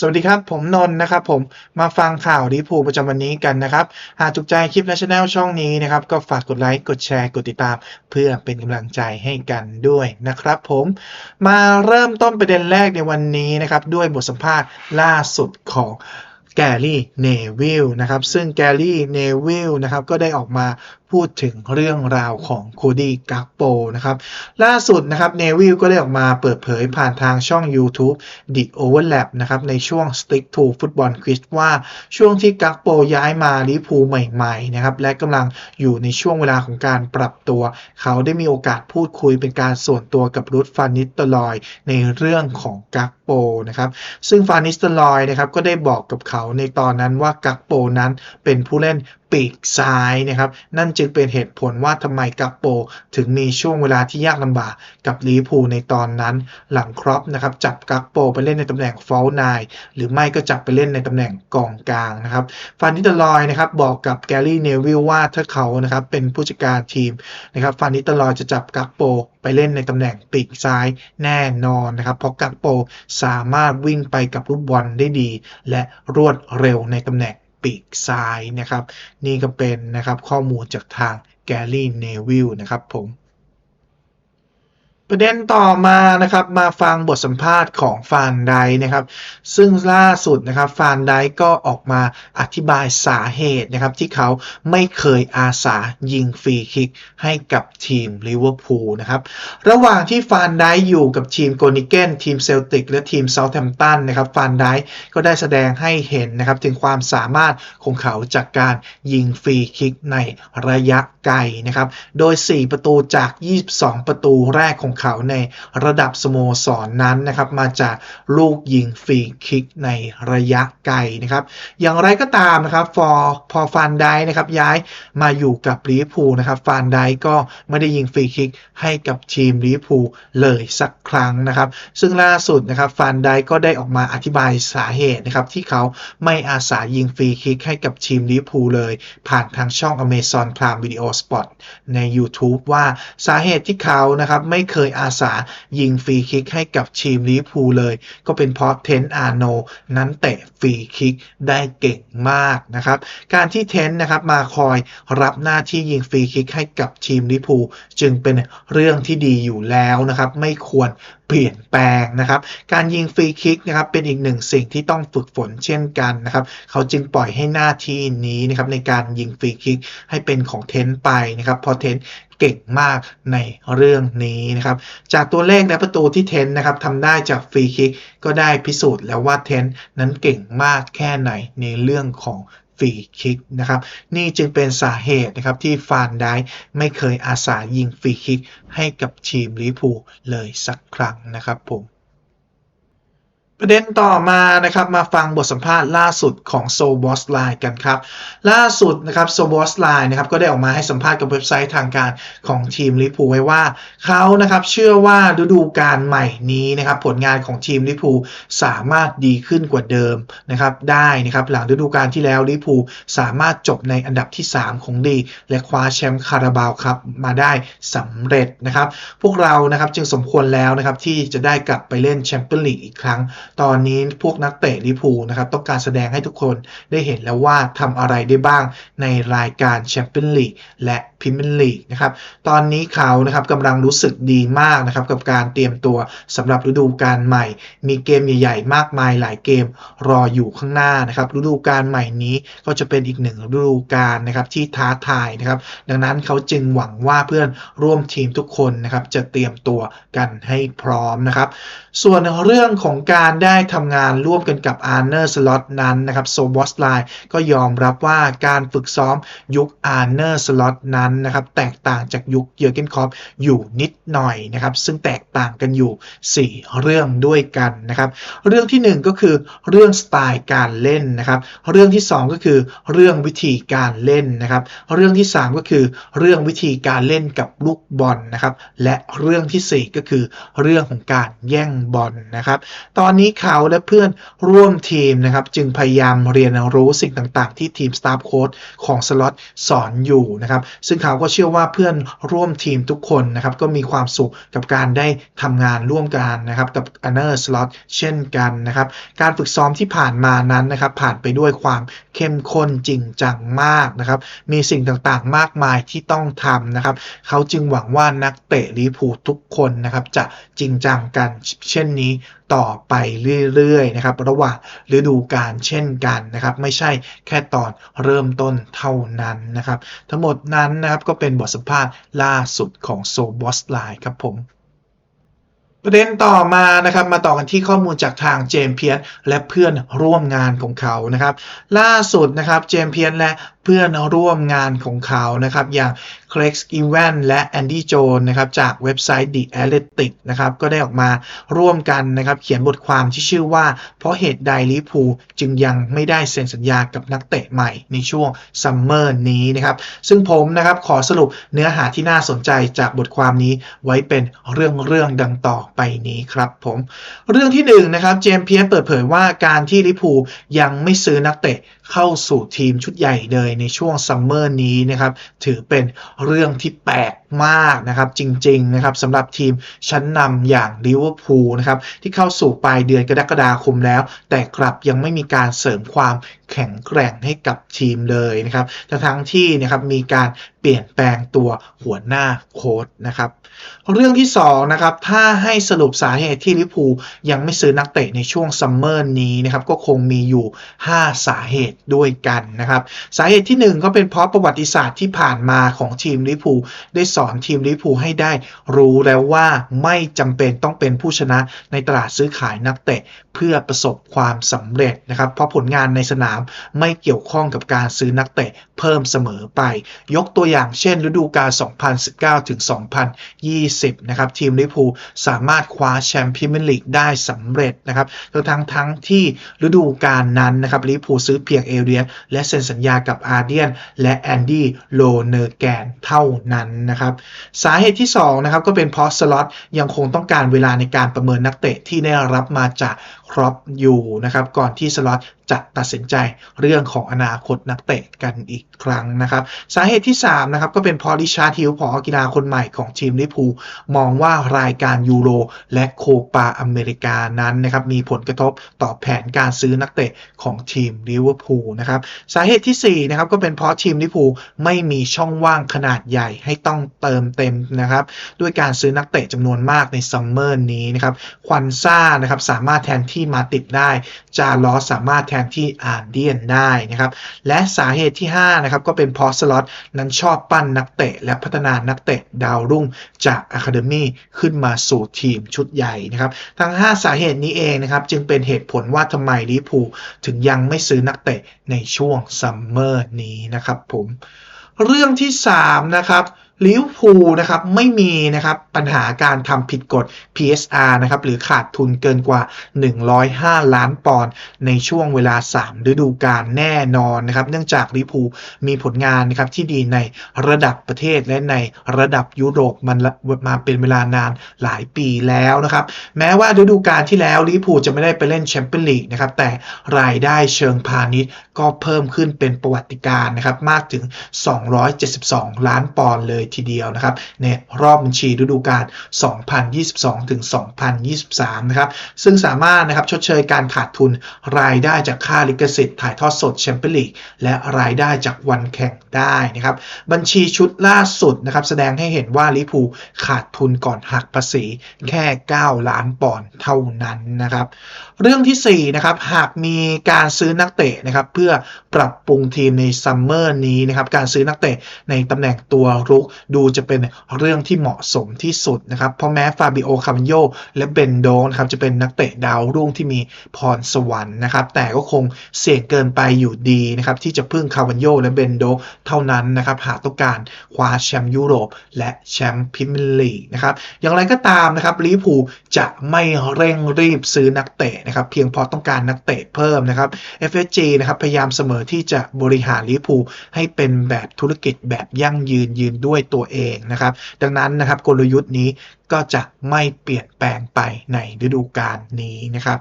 สวัสดีครับ ผมนนท์นะครับผมมาฟังข่าวลิเวอร์พูประจำวันนี้กันนะครับ หากถูกใจคลิปและช anel ช่องนี้นะครับ ก็ฝากกดไลค์กดแชร์กดติดตาม เพื่อเป็นกำลังใจให้กันด้วยนะครับผมมาเริ่มต้นประเด็นแรกในวันนี้นะครับ ด้วยบทสัมภาษณ์ล่าสุดของแกรี่เนวิลนะครับซึ่งแกรี่เนวิลนะครับก็ได้ออกมาพูดถึงเรื่องราวของโคดี้กักโปนะครับล่าสุดนะครับเนวิลก็ได้ออกมาเปิดเผยผ่านทางช่อง YouTube The Overlap นะครับในช่วง Stick to Football Quiz ว่าช่วงที่กักโปย้ายมาลิพูใหม่ๆนะครับและกำลังอยู่ในช่วงเวลาของการปรับตัว เขาได้มีโอกาสพูดคุยเป็นการส่วนตัวกับรุดฟานิสตอร์ลอยในเรื่องของกักโปนะครับซึ่งฟานิสตอร์ลอยนะครับก็ได้บอกกับเขาในตอนนั้นว่ากักโปนั้นเป็นผู้เล่นปีกซ้ายนะครับ นั่นจึงเป็นเหตุผลว่าทำไมกักโป ถึงมีช่วงเวลาที่ยากลำบากกับลีพูในตอนนั้น หลังครอปนะครับจับกักโปไปเล่นในตำแหน่งฟอลนายหรือไม่ก็จับไปเล่นในตำแหน่งกองกลางนะครับฟานิตลอยนะครับบอกกับแกรี่เนวิลว่าถ้าเขานะครับเป็นผู้จัดการทีมนะครับฟานิตลอยจะจับกักโปไปเล่นในตำแหน่งปีกซ้ายแน่นอนนะครับเพราะกักโปสามารถวิ่งไปกับลูกบอลได้ดี และรวดเร็วในตำแหน่ง ปีกซ้ายนะครับ นี่ก็เป็นนะครับข้อมูลจากทางแกรี่เนวิลนะครับผม ประเด็นต่อมานะครับมาฟังบทสัมภาษณ์ของฟานไดนะครับ ซึ่งล่าสุดนะครับฟานไดก็ออกมาอธิบายสาเหตุนะครับ ที่เขาไม่เคยอาสายิงฟรีคิกให้กับทีมลิเวอร์พูลนะครับ ระหว่างที่ฟานไดอยู่กับทีมโกนิเกนทีมเซลติกและทีมเซาท์แฮมป์ตันนะครับฟานไดก็ได้แสดงให้เห็นนะครับ ถึงความสามารถของเขาจากการยิงฟรีคิกในระยะไกลนะครับ โดย 4 ประตูจาก 22 ประตูแรกของเขาในระดับสโมสรนนั้นนะครับ มาจากลูกยิงฟรีคิกในระยะไกลนะครับ อย่างไรก็ตามนะครับฟอพอฟานไดนะครับย้ายมาอยู่กับลิเวอร์พูลนะครับฟานไดก็ไม่ได้ยิงฟรีคิกให้กับทีมลิเวอร์พูลเลยสักครั้งนะครับ ซึ่งล่าสุดนะครับฟานไดก็ได้ออกมาอธิบายสาเหตุนะครับที่เขาไม่อาสายิงฟรีคิกให้กับทีมลิเวอร์พูลเลย ผ่านทางช่อง Amazon Prime Video Spot ใน YouTube ว่าสาเหตุที่เขานะครับไม่เคยอาสายิงฟรีคิกให้กับทีมลิพูเลย ก็เป็นเพราะเทนอาโนนั้นเตะฟรีคิกได้เก่งมากนะครับการที่เทนนะครับมาคอยรับหน้าที่ยิงฟรีคิกให้กับทีมลิพูจึงเป็นเรื่องที่ดีอยู่แล้วนะครับไม่ควร เปลี่ยนแปลงนะครับ การยิงฟรีคิกนะครับเป็นอีกหนึ่งสิ่งที่ต้องฝึกฝนเช่นกันนะครับ เขาจึงปล่อยให้หน้าที่นี้นะครับในการยิงฟรีคิกให้เป็นของเทนไปนะครับเพอเทนเก่งมากในเรื่องนี้นะครับ จากตัวเลขและประตูที่เทนนะครับทำได้จากฟรีคิกก็ได้พิสูจน์แล้วว่าเทนนั้นเก่งมากแค่ไหนในเรื่องของ ฟรีคิกนะครับ นี่จึงเป็นสาเหตุนะครับที่ฟานได้ไม่เคยอาสายิงฟรีคิกให้กับทีมลิเวอร์พูลเลยสักครั้งนะครับผม ประเด็นต่อมานะครับมาฟังบทสัมภาษณ์ล่าสุดของโซบอสไลน์กันครับ ล่าสุดนะครับโซบอสไลน์นะครับก็ได้ออกมาให้สัมภาษณ์กับเว็บไซต์ทางการของทีมลิพูไว้ว่าเขานะครับเชื่อว่าฤดูกาลใหม่นี้นะครับผลงานของทีมลิพูสามารถดีขึ้นกว่าเดิมนะครับได้นะครับหลังฤดูกาลที่แล้วลิพูสามารถจบในอันดับที่ 3 ของลีกและคว้าแชมป์คาราบาวครับมาได้สำเร็จนะครับ พวกเรานะครับจึงสมควรแล้วนะครับที่จะได้กลับไปเล่นแชมเปี้ยนลีกอีกครั้ง ตอนนี้พวกนักเตะลิพูนะครับต้องการแสดงให้ทุกคนได้เห็นแล้วว่าทำอะไรได้บ้างในรายการแชมเปี้ยนลีกและพรีเมียร์ลีกนะครับตอนนี้เขานะครับกำลังรู้สึกดีมากนะครับกับการเตรียมตัวสำหรับฤดูกาลใหม่ มีเกมใหญ่ๆ มากมายหลายเกมรออยู่ข้างหน้านะครับฤดูกาลใหม่นี้ก็จะเป็นอีกหนึ่งฤดูกาลนะครับที่ท้าทายนะครับดังนั้นเขาจึงหวังว่าเพื่อนร่วมทีมทุกคนนะครับจะเตรียมตัวกันให้พร้อมนะครับส่วนเรื่องของการได้ได้ทำงานร่วมกันกับอาร์เนอร์สล็อตนั้นนะครับโซบอสไลน์ก็ยอมรับว่าการฝึกซ้อมยุคอาร์เนอร์สล็อตนั้นนะครับแตกต่างจากยุคเยอร์เกนคอปอยู่นิดหน่อยนะครับซึ่งแตกต่างกันอยู่ 4 เรื่องด้วยกันนะครับเรื่องที่ 1 ก็คือเรื่องสไตล์การเล่นนะครับเรื่องที่ 2 ก็คือเรื่องวิธีการเล่นนะครับเรื่องที่ 3 ก็คือเรื่องวิธีการเล่นกับลูกบอลนะครับและเรื่องทีสี่4 ก็คือเรื่องของการแย่งบอลนะครับตอนนี้เขาและเพื่อนร่วมทีมนะครับ จึงพยายามเรียนรู้สิ่งต่างๆ ที่ทีมสตาฟโค้ดของสล็อตสอนอยู่นะครับ ซึ่งเขาก็เชื่อว่าเพื่อนร่วมทีมทุกคนนะครับ ก็มีความสุขกับการได้ทำงานร่วมกันนะครับกับ a n n e r Slot เช่นกันนะครับ การฝึกซ้อมที่ผ่านมานั้นนะครับ ผ่านไปด้วยความเข้มข้นจริงจังมากนะครับ มีสิ่งต่างๆ มากมายที่ต้องทำนะครับ เขาจึงหวังว่านักเตะลิพูทุกคนนะครับ จะจริงจังกันเช่นนี้ต่อไปเรื่อยๆนะครับระหว่างฤดูกาลเช่นกันนะครับ ไม่ใช่แค่ตอนเริ่มต้นเท่านั้นนะครับ ทั้งหมดนั้นนะครับก็เป็นบทสัมภาษณ์ล่าสุดของโซบอสไลน์ครับผมประเด็นต่อมานะครับมาต่อกันที่ข้อมูลจากทางเจมส์เพียนและเพื่อนร่วมงานของเขานะครับ ล่าสุดนะครับเจมส์เพียนและ เพื่อนร่วมงานของเขานะครับ อย่างเคล็กซ์อีแวนและแอนดี้โจนนะครับจากเว็บไซต์ The Athletic นะครับก็ได้ออกมาร่วมกันนะครับเขียนบทความที่ชื่อว่า เพราะเหตุใดลิพูจึงยังไม่ได้เซ็นสัญญากับนักเตะใหม่ในช่วงซัมเมอร์นี้นะครับซึ่งผมนะครับขอสรุปเนื้อหาที่น่าสนใจจากบทความนี้ไว้เป็นเรื่องเรื่องดังต่อไปนี้ครับผม เรื่องที่1นงนะครับเจมส์เพียร์เปิดเผยว่าการที่ลิพูยังไม่ซื้อนักเตะ เข้าสู่ทีมชุดใหญ่เลยในช่วงซัมเมอร์นี้นะครับถือเป็นเรื่องที่แปลกมากนะครับจริงๆนะครับสำหรับทีมชั้นนำอย่างลิเวอร์พูลนะครับที่เข้าสู่ปลายเดือนกรกฎาคมแล้ว แต่กลับยังไม่มีการเสริมความแข็งแกร่งให้กับทีมเลยนะครับทั้งที่นะครับมีการ ปลี่ยนแปลงตัวหัวหน้าโค้ดนะครับ เรื่องที่2นะครับถ้าให้สรุปสาเหตุที่ลิพูยังไม่ซื้อนักเตะในช่วงซัมเมอร์นี้นะครับก็คงมีอยู่ 5 สาเหตุด้วยกันนะครับ สาเหตุที่ 1 ก็เป็นเพราะประวัติศาสตร์ที่ผ่านมาของทีมลิพูได้สอนทีมลิพูให้ได้ รู้แล้วว่าไม่จำเป็นต้องเป็นผู้ชนะในตลาดซื้อขายนักเตะเพื่อประสบความสำเร็จนะครับ เพราะผลงานในสนามไม่เกี่ยวข้องกับการซื้อนักเตะเพิ่มเสมอไป ยกตัวอย่างางเช่นฤดูกาล 2019 ถึง 2020 นะครับ ทีมลิเวอร์พูลสามารถคว้าแชมป์พรีเมียร์ลีกได้สำเร็จนะครับทั้งทั้งที่ฤดูกาลนั้นนะครับลิเวอร์พูลซื้อเพียงเอเรียสและเซ็นสัญญากับอาร์เดียน และแอนดี้โลเนอร์แกนเท่านั้นนะครับ สาเหตุที่2นะครับก็เป็นเพราะสล็อตยังคงต้องการเวลาในการประเมินนักเตะที่ได้รับมาจากครอปอยู่นะครับก่อนที่สล็อต จะตัดสินใจเรื่องของอนาคตนักเตะกันอีกครั้งนะครับ สาเหตุที่3นะครับก็เป็นพราะริชาร์ดฮิลผอกีฬาคนใหม่ของทีมลิเวอร์พูลมองว่ารายการยูโรและโคปาอเมริกานั้นนะครับมีผลกระทบต่อแผนการซื้อนักเตะของทีมลิเวอร์พูลนะครับสาเหตุที่4นะครับก็เป็นเพราะทีมลิเวอร์พูลไม่มีช่องว่างขนาดใหญ่ให้ต้องเติมเต็มนะครับด้วยการซื้อนักเตะจำนวนมากในซัมเมอร์นี้นะครับควันซ่านะครับสามารถแทนที่มาติดได้จาลอสสามารถแทนที่อาร์เดียนได้นะครับ และสาเหตุที่5นะครับก็เป็นพอสล็อตนั้นชอบปั้นนักเตะ และพัฒนานักเตะดาวรุ่งจากอะคาเดมีขึ้นมาสู่ทีมชุดใหญ่นะครับ ทั้ง 5 สาเหตุนี้เองนะครับ จึงเป็นเหตุผลว่าทำไมลิพูถึงยังไม่ซื้อนักเตะในช่วงซัมเมอร์นี้นะครับผม เรื่องที่ 3 นะครับ ลิเวอร์พูลนะครับไม่มีนะครับปัญหาการทำผิดกฎ PSR นะครับหรือขาดทุนเกินกว่า 105 ล้านปอนด์ในช่วงเวลา 3 ฤดูกาลแน่นอนนะครับเนื่องจากลิเวอร์พูลมีผลงานนะครับที่ดีในระดับประเทศและในระดับยุโรปมันมาเป็นเวลานานหลายปีแล้วนะครับแม้ว่าฤดูกาลที่แล้วลิเวอร์พูลจะไม่ได้ไปเล่นแชมเปี้ยนลีกนะครับแต่รายได้เชิงพาณิชย์ก็เพิ่มขึ้นเป็นประวัติการนะครับมากถึง 272 ล้านปอนด์เลยทีเดียวนะครับในรอบบัญชีฤดูกาล 2022 ถึง 2023 นะครับ ซึ่งสามารถนะครับชดเชยการขาดทุนรายได้จากค่าลิขสิทธิ์ถ่ายทอดสดแชมเปี้ยนลีกและรายได้จากวันแข่งได้นะครับ บัญชีชุดล่าสุดนะครับแสดงให้เห็นว่าลิพูขาดทุนก่อนหักภาษีแค่ 9 ล้านปอนด์เท่านั้นนะครับ เรื่องที่4นะครับหากมีการซื้อนักเตะนะครับเพื่อปรับปรุงทีมในซัมเมอร์นี้นะครับการซื้อนักเตะในตำแหน่งตัวรุกดูจะเป็นเรื่องที่เหมาะสมที่สุดนะครับ เพราะแม้ฟาบิโอคาร์โยและเบนโดนะครับจะเป็นนักเตะดาวรุ่งที่มีพรสวรรค์นะครับ แต่ก็คงเสี่ยงเกินไปอยู่ดีนะครับที่จะพึ่งคาร์โยและเบนโดเท่านั้นนะครับหากต้องการคว้าแชมป์ยุโรป และแชมป์พรีเมียร์ลีกนะครับอย่างไรก็ตามนะครับลิเวอร์พูลจะไม่เร่งรีบซื้อนักเตะนะครับเพียงพราะต้องการนักเตะเพิ่มนะครับ FSG นะครับพยายามเสมอที่จะบริหารลิเวอร์พูลให้เป็นแบบธุรกิจแบบยั่งยืนยืนด้วยตัวเองนะครับ ดังนั้นนะครับกลยุทธ์นี้ก็จะไม่เปลี่ยนแปลงไปในฤดูกาลนี้นะครับ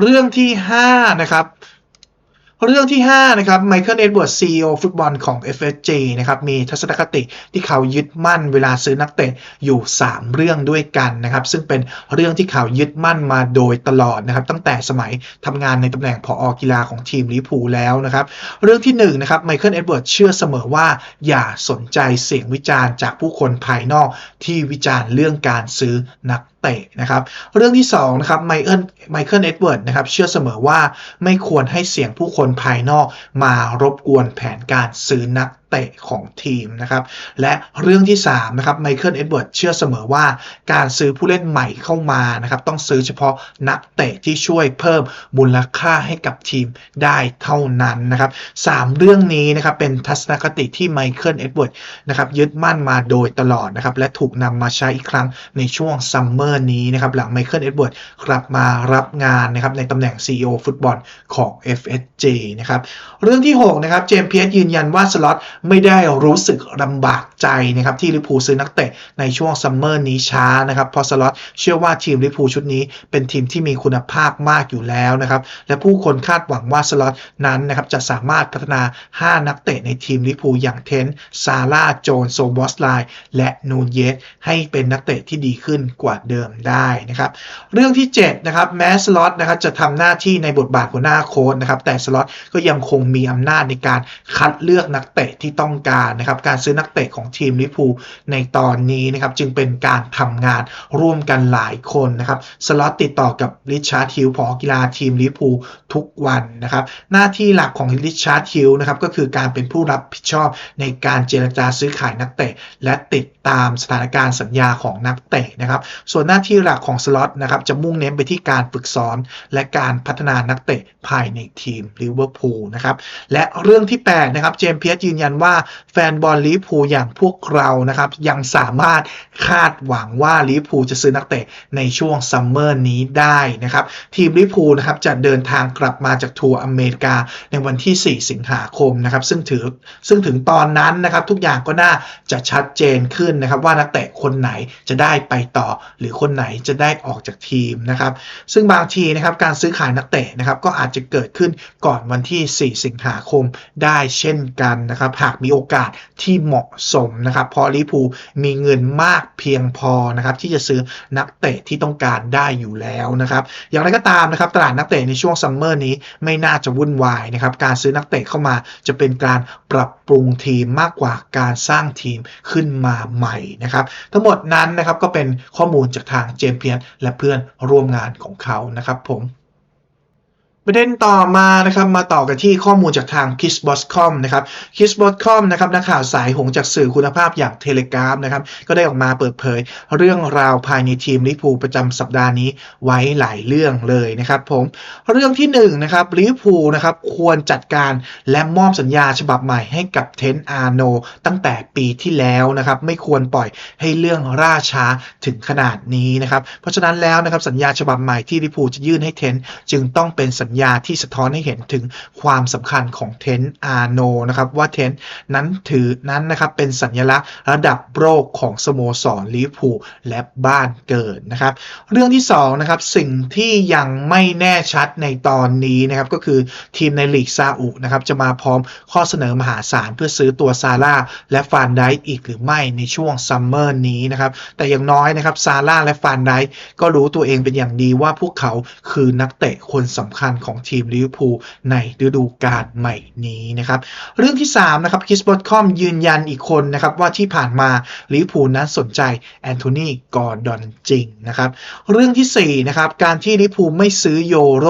เรื่องที่5นะครับ เรื่องที่ 5 นะครับไมเคิลเอ็ดเวิร์ดซีอฟุตบอลของ FSG นะครับมีทัศนคติที่เขายึดมั่นเวลาซื้อนักเตะอยู่ 3 เรื่องด้วยกันนะครับซึ่งเป็นเรื่องที่เขายึดมั่นมาโดยตลอดนะครับตั้งแต่สมัยทำงานในตำแหน่งผอกีฬาของทีมลิพูแล้วนะครับเรื่องที่1นะครับไมเคิลเอ็ดเวิร์ดเชื่อเสมอว่าอย่าสนใจเสียงวิจารณ์จากผู้คนภายนอกที่วิจารณ์เรื่องการซื้อนักเตะนะครับ เรื่องที่2นะครับไมเคิลไมเคิลเอ็ดเวิร์ดนะครับเชื่อเสมอว่าไม่ควรให้เสียงผู้คนภายนอกมารบกวนแผนการซื้อนักเตะของทีมนะครับ และเรื่องที่3นะครับไมเคิลเอ็ดเวิร์ดเชื่อเสมอว่าการซื้อผู้เล่นใหม่เข้ามานะครับ ต้องซื้อเฉพาะนักเตะที่ช่วยเพิ่มมูลค่าให้กับทีมได้เท่านั้นนะครับสามเรื่องนี้นะครับเป็นทัศนคติที่ไมเคิลเอ็ดเวิร์ดนะครับยึดมั่นมาโดยตลอดนะครับ และถูกนำมาใช้อีกครั้งในช่วงซัมเมอร์นี้นะครับ หลังไมเคิลเอ็ดเวิร์ดกลับมารับงานนะครับในตำแหน่ง CEO ฟุตบอลของ FSG นะครับเรื่องที่6นะครับเจมส์เพียสยืนยันว่าสล็อตไม่ได้รู้สึกลำบากใจนะครับที่ลิเวอร์พูซื้อนักเตะในช่วงซัมเมอร์นี้ช้านะครับพราะสล็อตเชื่อว่าทีมลิเวอร์พูชุดนี้เป็นทีมที่มีคุณภาพมากอยู่แล้วนะครับและผู้คนคาดหวังว่าสล็อตนั้นนะครับจะสามารถพัฒนา 5 นักเตะในทีมลิเวอร์พูอย่างเทนซาร่าโจนโซบอสไลและนูนเยสให้เป็นนักเตะที่ดีขึ้นกว่าเดิมได้นะครับเรื่องที่7นะครับแม้สล็อตนะครับจะทำหน้าที่ในบทบาทหัวหน้าโค้ชนะครับแต่สล็อตก็ยังคงมีอำนาจในการคัดเลือกนักเตะที่ต้องการนะครับการซื้อนักเตะของทีมลิพูในตอนนี้นะครับจึงเป็นการทำงานร่วมกันหลายคนนะครับสล็อตติดต่อกับริชาร์ดฮิลผอกีฬาทีมลิพูทุกวันนะครับหน้าที่หลักของริชาร์ดฮิลนะครับก็คือการเป็นผู้รับผิดชอบในการเจรจาซื้อขายนักเตะ และติดตามสถานการณ์สัญญาของนักเตะนะครับส่วนหน้าที่หลักของสล็อตนะครับจะมุ่งเน้นไปที่การฝึกซ้อนและการพัฒนานักเตะภายในทีมลิเวอร์พูลนะครับและเรื่องที่8นะครับเจมส์เพียสยืนยันว่าแฟนบอลลิเวอร์พูลอย่างพวกเรานะครับยังสามารถคาดหวังว่าลิเวอร์พูลจะซื้อนักเตะในช่วงซัมเมอร์นี้ได้นะครับทีมลิเวอร์พูลนะครับจะเดินทางกลับมาจากทัวร์อเมริกาในวันที่ 4 สิงหาคมนะครับซึ่งถือซึ่งถึงตอนนั้นนะครับทุกอย่างก็น่าจะชัดเจนขึ้นนะครับว่านักเตะคนไหนจะได้ไปต่อ หรือคนไหนจะได้ออกจากทีมนะครับซึ่งบางทีนะครับการซื้อขายนักเตะนะครับก็อาจจะเกิดขึ้นก่อนวันที่ 4 สิงหาคมได้เช่นกันนะครับหากากมีโอกาสที่เหมาะสมนะครับเพราะลิเวอร์พูมีเงินมากเพียงพอนะครับที่จะซื้อนักเตะที่ต้องการได้อยู่แล้วนะครับอย่างไรก็ตามนะครับตลาดนักเตะในช่วงซัมเมอร์นี้ไม่น่าจะวุ่นวายนะครับการซื้อนักเตะเข้ามาจะเป็นการปรับปรุงทีมมากกว่าการสร้างทีมขึ้นมาใหม่นะครับทั้งหมดนั้นนะครับก็เป็นข้อมูลจากทางเจมส์เพียนและเพื่อนร่วมงานของเขานะครับผม ประเด็นต่อมานะครับมาต่อกันที่ข้อมูลจากทาง k i s b o s c o m นะครับ k i s b o s c o m นะครับนักข่าวสายหงจากสื่อคุณภาพอย่างเทเลกราฟนะครับก็ได้ออกมาเปิดเผย เรื่องราวภายในทีมลิพูประจำสัปดาห์นี้ไว้หลายเรื่องเลยนะครับผมเรื่องที่1นงนะครับลิพูนะครับควรจัดการและมอบสัญญาฉบับใหม่ให้กับเทนอาโนตั้งแต่ปีที่แล้วนะครับไม่ควรปล่อยให้เรื่องล่าช้าถึงขนาดนี้นะครับเพราะฉะนั้นแล้วนะครับสัญญาฉบับใหม่ที่ลิพูจะยื่นให้เทนจึงต้องเป็นสัญญาที่สะท้อนให้เห็นถึงความสำคัญของเทนอาโนนะครับว่าเทนนั้นถือนั้นนะครับเป็นสัญลักษณ์ระดับโลกของสโมสรลิเวอร์พูลและบ้านเกิดนะครับ เรื่องที่2นะครับสิ่งที่ยังไม่แน่ชัดในตอนนี้นะครับก็คือทีมในลีกซาอุนะครับจะมาพร้อมข้อเสนอมหาศาลเพื่อซื้อตัวซาร่าและฟานไดค์อีกหรือไม่ในช่วงซัมเมอร์นี้นะครับแต่อย่างน้อยนะครับซาร่าและฟานไดค์ก็รู้ตัวเองเป็นอย่างดีว่าพวกเขาคือนักเตะคนสำคัญของทีมลิเวอร์พูลในฤดูกาลใหม่นี้นะครับเรื่องที่3นะครับคิสบอตคอมยืนยันอีกคนนะครับว่าที่ผ่านมาลิเวอร์พูลนั้นสนใจแอนโทนีกอร์ดอนจริงนะครับเรื่องที่4นะครับการที่ลิเวอร์พูลไม่ซื้อโยโร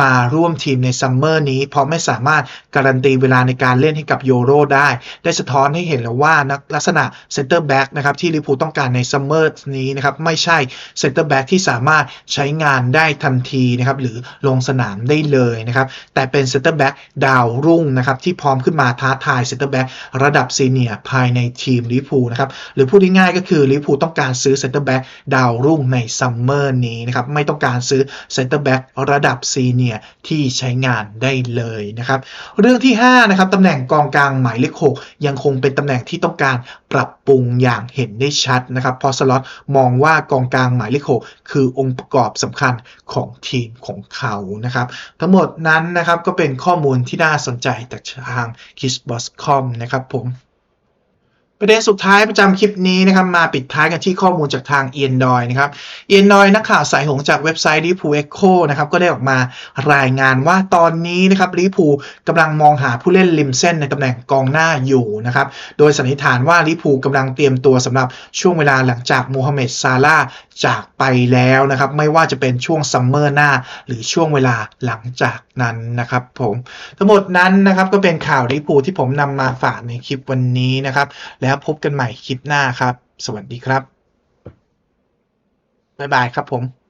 มาร่วมทีมในซัมเมอร์นี้ เพราะไม่สามารถการันตีเวลาในการเล่นให้กับโยโรได้ ได้สะท้อนให้เห็นแล้วว่านักลักษณะเซนเตอร์แบ็กนะครับที่ลิเวอร์พูลต้องการในซัมเมอร์นี้นะครับไม่ใช่เซนเตอร์แบ็กที่สามารถใช้งานได้ทันทีนะครับหรือลงสนามไได้เลยนะครับ แต่เป็นเซนเตอร์แบ็กดาวรุ่งนะครับ ที่พร้อมขึ้นมาท้าทายเซนเตอร์แบ็กระดับซีเนียร์ภายในทีมลิพูนะครับ หรือพูดง่ายๆก็คือลิพูต้องการซื้อเซนเตอร์แบ็กดาวรุ่งในซัมเมอร์นี้นะครับ ไม่ต้องการซื้อเซนเตอร์แบ็กระดับซีเนียร์ที่ใช้งานได้เลยนะครับ เรื่องที่5นะครับตำแหน่งกองกลางหมายเลข6ยังคงเป็นตำแหน่งที่ต้องการปรับปรุงอย่างเห็นได้ชัดนะครับพราะสล็อตมองว่ากองกลางหมายเลข6คือองค์ประกอบสำคัญของทีมของเขานะครับทั้งหมดนั้นนะครับก็เป็นข้อมูลที่น่าสนใจจากทาง k i s b o s c o m นะครับผมประเด็นสุดท้ายประจำคลิปนี้นะครับมาปิดท้ายกันที่ข้อมูลจากทางเอียนดอยนะครับเอียนดอยนักข่าวสายหงจากเว็บไซต์ l ี v พูเอ็กโคนะครับก็ได้ออกมารายงานว่าตอนนี้นะครับลิพูกำลังมองหาผู้เล่นริมเส้นในตำแหน่งกองหน้าอยู่นะครับโดยสันนิษฐานว่าลิพูกำลังเตรียมตัวสำหรับช่วงเวลาหลังจากโมฮัมเหม็ดซาลาจากไปแล้วนะครับ ไม่ว่าจะเป็นช่วงซัมเมอร์หน้า หรือช่วงเวลาหลังจากนั้นนะครับผมทั้งหมดนั้นนะครับก็เป็นข่าวลิปูที่ผมนำมาฝากในคลิปวันนี้นะครับ แล้วพบกันใหม่คลิปหน้าครับ สวัสดีครับบ๊ายบายครับผม